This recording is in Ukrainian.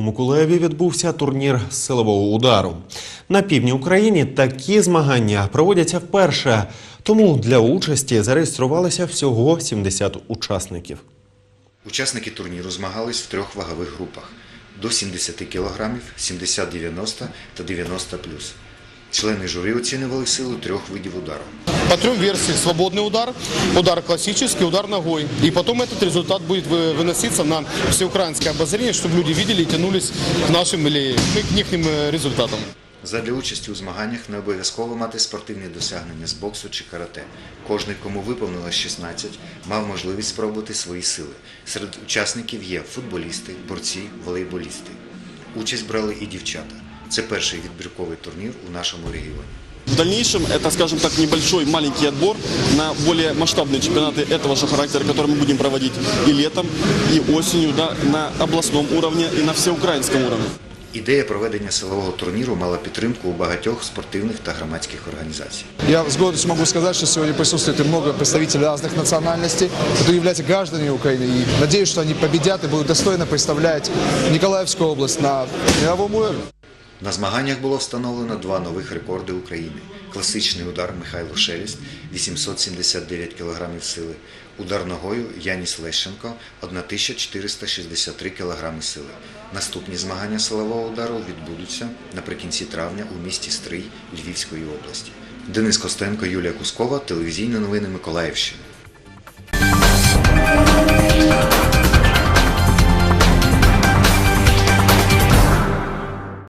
Миколаєві відбувся турнір з силового удару. На півдні України такі змагання проводяться вперше, тому для участі зареєструвалися всього 70 учасників. Учасники турніру змагались в трьох вагових групах до 70 кг, 70-90 та 90 Члени журі оцінювали силу трьох видів удару. По трем версиям. Свободный удар, удар классический, удар ногой. И потом этот результат будет вы- выноситься на всеукраинское обозрение, чтобы люди видели и тянулись к нашим или ну, к их результатам. Задля участі у змаганнях не обов'язково мати спортивні досягнення з боксу чи карате. Кожний, кому виповнилось 16, мав можливість спробувати свої сили. Серед учасників є футболісти, борці, волейболісти. Участь брали і дівчата. Це перший відбірковий турнір у нашому регіоні. В дальнейшем это, скажем так, небольшой маленький отбор на более масштабные чемпионаты этого же характера, которые мы будем проводить и летом, и осенью, да, на областном уровне и на всеукраинском уровне. Ідея проведення силового турніру мала підтримку у багатьох спортивних та громадських організацій. Я с гордостью могу сказать, что сегодня присутствует и много представителей разных национальностей, которые являются гражданами Украины. И надеюсь, что они победят и будут достойно представлять Николаевскую область на мировом уровне. На змаганнях було встановлено два нових рекорди України: класичний удар Михайло Шеліст 879 кг сили, удар ногою Яніс Лещенко 1463 кг сили. Наступні змагання силового удару відбудуться наприкінці травня у місті Стрий Львівської області. Денис Костенко, Юлія Кускова, телевізійні новини Миколаївщини.